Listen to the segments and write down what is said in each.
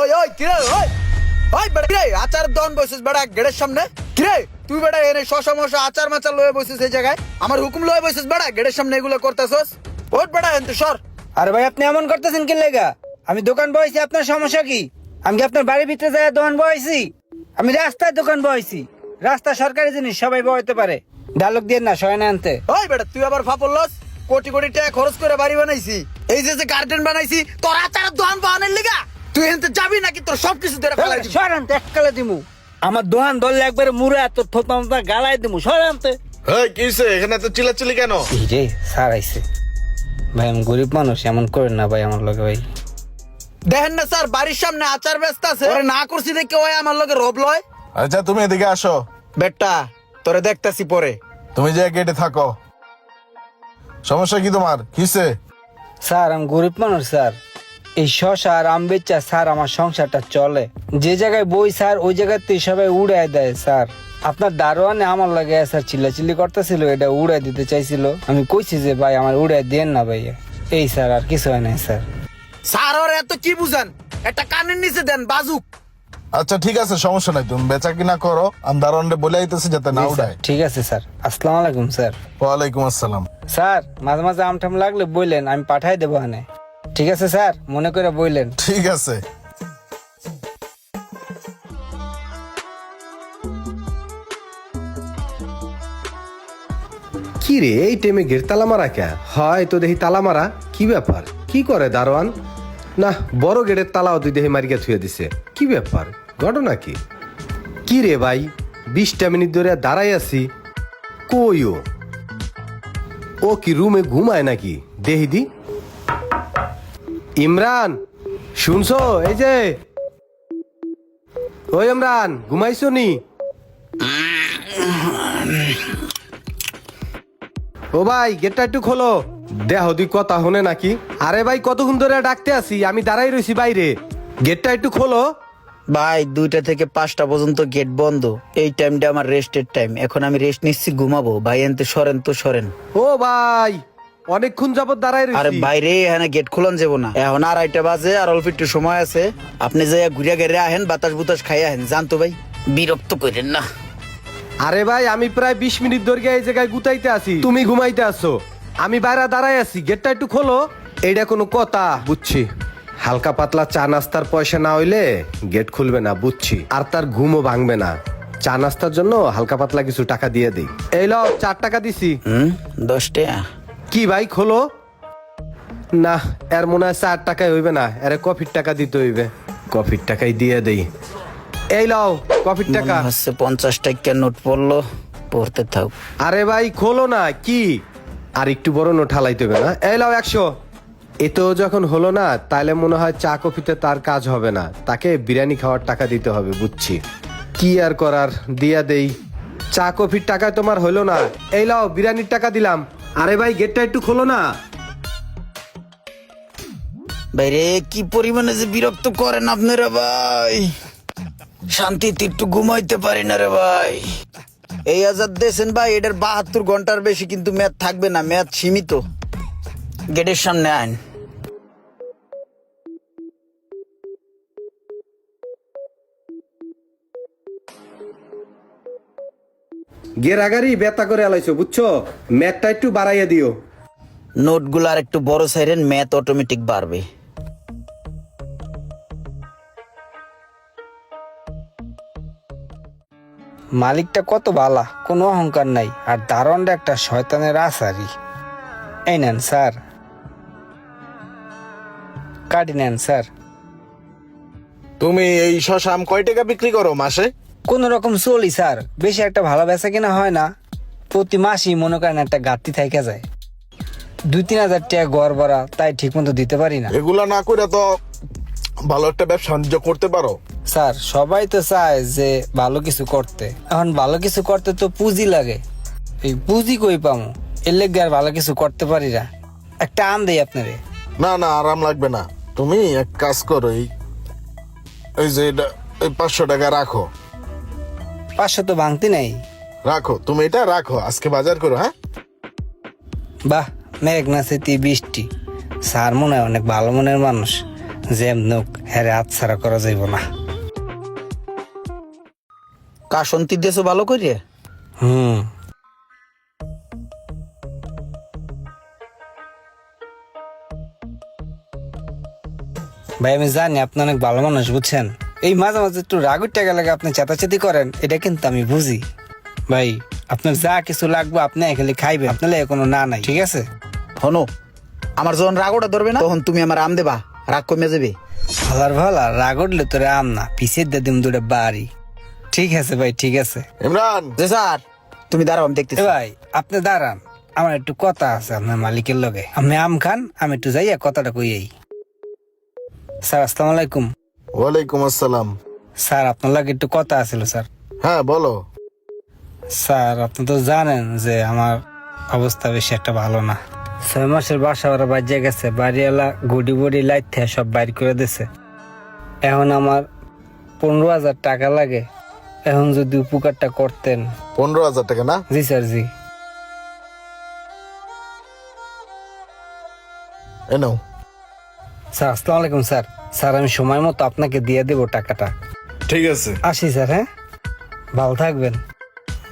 ওই ওই কিরে ওই। ওই বেটা কিরে আচার দন বসিস বেটা গেটের সামনে? কিরে তুই বেটা এনে শশা মশা আচার মাচার লয়ে বসিস এই জায়গায়? আমার হুকুম লয়ে বসিস বেটা গেটের সামনে এগুলো করতেছস? ওই বেটা এনতে সর। আরে ভাই আপনি এমন করতেছেন কি লেগা? আমি দোকান বয়েছি আপনার সমস্যা কি? আমি কি আপনার বাড়ির ভিতরে যায় দোকান বয়েছি আমি রাস্তায় দোকান বয়েছি রাস্তা সরকারি জিনিস সবাই বইতে পারে। ডায়লগ দিয়ে না সয় না আনতে। ওই বেটা তুই আবার ফাপড়লস কোটি কোটি টাকা খরচ করে বাড়ি বানাইছি। এই যে যে গার্ডেন বানাইছি তোর আচার দোকান তুই এনতে যাবি নাকি? তোর সব কিছু ধরে ফেলাই দিবি? সর আনতে এককালে দিমু। আমার দোকান ধরলে একবারে মুড়ে থোতা মোতা গালাই দিমু। সর আনতে এই কি হইছে? এখানে তো চিল্লাচিল্লি কেন? রে স্যার আইছে। ভাই আমি গরিব মানুষ এমন করেন না ভাই আমার লগে ভাই। দেখেন না স্যার বাড়ির সামনে আচার ব্যস্ত আছে। ওরে না করছি দেখে ওই আমার লগে রব লয়। আচ্ছা তুমি এদিকে আসো। বেটা তোরে দেখতাছি পরে। তুমি যে গেটে থাকো। সমস্যা কি তোমার? কিসে স্যার আমি গরিব মানুষ স্যার। এই শশা আর আম বেচা স্যার আমার সংসারটা চলে। যে জায়গায় বই স্যার ওই জায়গাতে সবাই উড়াই দেয় স্যার। আপনার দারোয়ানে আমার লাগে স্যার চিল্লাচিল্লি করতেছিল এটা উড়াই দিতে চাইছিল। আমি কইছি যে ভাই আমার উড়াই দেন না ভাইয়া। এই স্যার আর কিছু হয় নাই স্যার। স্যার ওর এত কি বুঝান? একটা কানের নিচে দেন বাজুক। আচ্ছা ঠিক আছে সমস্যা নাই তুমি বেচা কিনা করো। আমি দারোয়ানরে বলে আইতেছি যাতে না। উঠায় ঠিক আছে স্যার। আসসালামু আলাইকুম স্যার। ওয়ালাইকুম আসসালাম। স্যার মাঝে মাঝে আমঠাম লাগলে বললেন আমি পাঠাই দেবো হানে ঠিক আছে স্যার? মনে করে বললেন ঠিক আছে। কি রে এই টাইমে গেট তালা মারা কে হয় তো দেখি তালা মারা কি ব্যাপার? কি করে দারোয়ান? না বড় গেটের তালাও তুই দেখি মারিয়া থুয়ে দিছে। কি ব্যাপার? ঘটনা কি? কি রে ভাই বিশটা মিনিট ধরে দাঁড়াই আছি। কই ও? ও কি রুমে ঘুমায় নাকি? দেহি দি। ইমরান শুনছো? এই যে। ওই ইমরান ঘুমাইছো নি? ও ভাই গেটটা একটু খোলো। দেহ দি কথা হনে নাকি? আরে ভাই কতক্ষণ ধরে ডাকতে আসি আমি দাঁড়াই রয়েছি বাইরে। গেটটা একটু খোলো। ভাই দুইটা থেকে পাঁচটা পর্যন্ত গেট বন্ধ। এই টাইমটা আমার রেস্টের টাইম এখন আমি রেস্ট নিচ্ছি ঘুমাবো। ভাই এনতে সরেন তো সরেন। ও ভাই অনেকক্ষণ যাবত দাঁড়াই আরে বাইরে এখানে গেট খোলন যাব না। এখন আড়াইটা বাজে আর অল্প একটু সময় আছে। আপনি যাই ঘুরিয়া গেড়ে আহেন বাতাস বুতাস খাই আহেন জানতো ভাই। বিরক্ত করেন না। আরে ভাই আমি প্রায় বিশ মিনিট ধরে এই জায়গায় গুতাইতে আছি। তুমি ঘুমাইতে আসো আমি বাইরে দাঁড়াই আছি। গেটটা একটু খোলো। এইটা কোনো কথা। বুঝছি। হালকা পাতলা চা নাস্তার পয়সা না হইলে গেট খুলবে না বুঝছি। আর তার ঘুমও ভাঙবে না। চা নাস্তার জন্য হালকা পাতলা কিছু টাকা দিয়ে দিই। এই লও চার টাকা দিছি। হুম? দশ টাকা? কি ভাই খোলো? না এর মনে হয় চার টাকায় হইবে না এর কফির টাকা দিতে হইবে। কফির টাকাই দিয়ে দেই। এই লও কফির টাকা। হচ্ছে পঞ্চাশ টাকা নোট পড়ল পড়তে থাক। আরে ভাই খোলো না কি? আর একটু বড় নোট হালাইতে হবে না। এই লাও একশো। এতেও যখন হলো না তাহলে মনে হয় চা কফিতে তার কাজ হবে না। তাকে বিরিয়ানি খাওয়ার টাকা দিতে হবে বুঝছি। কি আর করার দিয়া দেই। চা কফির টাকা তোমার হলো না। এই লাও বিরিয়ানির টাকা দিলাম। আরে ভাই গেটটা একটু খোলো না। বাইরে কি পরিমাণে যে বিরক্ত করেন আপনারা ভাই? শান্তিতে একটু ঘুমাইতে পারি না রে ভাই। এই আজাদ দেশেন ভাই, এটার বাহাত্তর ঘণ্টার বেশি কিন্তু ম্যাথ থাকবে না ম্যাথ সীমিত। গেটের সামনে আইন। গেরাগারি বেতা করে আলাইছো বুঝছ? ম্যাটটা একটু বাড়াইয়া দিও। নোটগুলো আর একটু বড় সাইরেন ম্যাথ অটোমেটিক বাড়বে। মালিকটা কত বালা কোনো অহংকার নাই। আর দারোয়ানটা একটা শয়তানের আসারি। এই নেন স্যার। কাটি নেন স্যার। তুমি এই শশাম কয় টাকা বিক্রি করো মাসে? কোন রকম চলি স্যার। বেশি একটা ভালো বেচা কিনা হয় না। প্রতি মাসই মনে করেন একটা গাত্তি থাইকা যায়। দুই তিন হাজার টাকা গড় ভরা তাই ঠিক মতো দিতে পারি না। এগুলা না করে তো ভালো একটা ব্যবসা বাণিজ্য করতে পারো। স্যার সবাই তো চায় যে ভালো কিছু করতে। এখন ভালো কিছু করতে তো পুঁজি লাগে। এই পুঁজি কই পামো? এর লেগে আর ভালো কিছু করতে পারি না। একটা আন দেই আপনারে। না না আরাম লাগবে না। তুমি এক কাজ করো এই এই যে এটা এই পাঁচশো টাকা রাখো। পাঁচশো তো ভাঙতি নাই। রাখো তুমি এটা রাখো আজকে বাজার করো হ্যাঁ? বাহ মেঘ না সেতি বৃষ্টি। স্যার মনে হয় অনেক ভালো মনের মানুষ। যে নোক হ্যারে হাত ছাড়া করা যাইব না। কাশন্তি দেশও ভালো করে হুম। ভাই আমি জানি আপনি অনেক ভালো মানুষ বুঝছেন? এই মাঝে মাঝে একটু রাগুর টাকা লাগে আপনি চেতাচেতি করেন এটা কিন্তু আমি বুঝি। ভাই আপনার যা কিছু লাগবে আপনি খালি খাইবে আপনার কোনো না নাই ঠিক আছে? হনো আমার যখন রাগোটা ধরবে না তখন তুমি আমার আম দেবা রাগ কমে যাবে। ভালার ভালা রাগ উঠলে তোরে আম না পিছিয়ে দিয়ে দিম দুটো বাড়ি। ঠিক আছে ভাই ঠিক আছে। ইমরান! যে স্যার তুমি দাঁড়াও আমি দেখতেছি। ভাই আপনি দাঁড়ান আমার একটু কথা আছে আপনার মালিকের লগে। আপনি আম খান আমি একটু যাইয়া কথাটা কই এই স্যার আসসালামু আলাইকুম। ওয়ালাইকুম আসসালাম। স্যার আপনার লাগে একটু কথা আছিল স্যার। হ্যাঁ বলো। স্যার আপনি তো জানেন যে আমার অবস্থা বেশি একটা ভালো না। ছয় মাসের বাসা ওরা বাজিয়ে গেছে বাড়িওয়ালা গুডি বুড়ি লাইট থেকে সব বাইর করে দিছে। এখন আমার পনেরো হাজার টাকা লাগে। এখন যদি উপকারটা করতেন। পনেরো হাজার টাকা না? জি স্যার জি। এ নাও। স্যার আসসালামু আলাইকুম স্যার। স্যার আমি সময় মতো আপনাকে দিয়ে দেবো টাকাটা। ঠিক আছে। আসি স্যার হ্যাঁ? ভালো থাকবেন।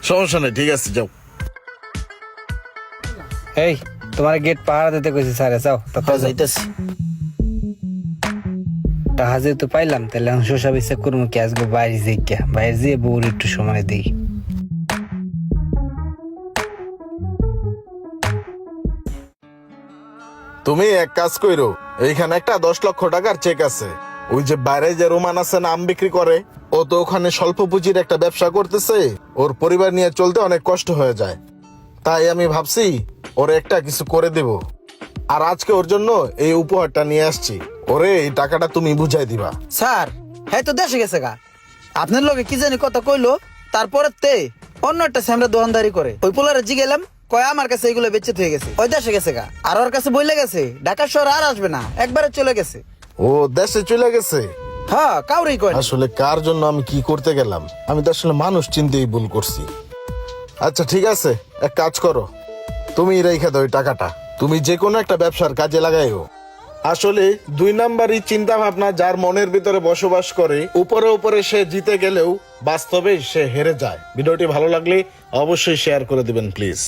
সমস্যা নেই ঠিক আছে যাও। এই তোমার গেট পাহারা দিতে কইছি স্যারে যাও হ্যাঁ, তারপর যাইতেছি। যেহেতু পাইলাম তাহলে আমি শোষা বিচার করব কি আসব বাইরে যাই কে? বাইরে যেয়ে বউর একটু সময় দিই। তুমি এক কাজ কইরো এইখানে একটা দশ লক্ষ টাকার চেক আছে। ওই যে বাইরে যে রোমান আছে না আম বিক্রি করে, ও তো ওখানে স্বল্প পুঁজির একটা ব্যবসা করতেছে, ওর পরিবার নিয়ে চলতে অনেক কষ্ট হয়ে যায়। তাই আমি ভাবছি, ওর একটা কিছু করে দেব। আর আজকে ওর জন্য এই উপহারটা নিয়ে আসছি। ওরে, এই টাকাটা তুমি বুঝাই দিবা। স্যার হ্যাঁ তো দেশে গেছে গা। আপনার লোকে কি জানি কথা কইলো তারপরে তে অন্য একটা স্যামরা দোকানদারি করে। ওই পোলারে জিগেলাম কয় আমার কাছে এগুলো বেঁচে থেকে গেছে। ওই দেশে গেছে গা। আর ওর কাছে বইলে গেছে ঢাকা শহর আর আসবে না একবারে চলে গেছে। ও দেশে চলে গেছে? হ্যাঁ কাউরেই কয় না। আসলে কার জন্য আমি কি করতে গেলাম? আমি তো আসলে মানুষ চিনতেই ভুল করছি। আচ্ছা ঠিক আছে এক কাজ করো। তুমি রেখে দাও ওই টাকাটা। তুমি যে কোনো একটা ব্যবসার কাজে লাগাইও। আসলে দুই নাম্বারই চিন্তা ভাবনা যার মনের ভিতরে বসবাস করে উপরে উপরে সে জিতে গেলেও বাস্তবে সে হেরে যায়। ভিডিওটি ভালো লাগলে অবশ্যই শেয়ার করে দিবেন প্লিজ।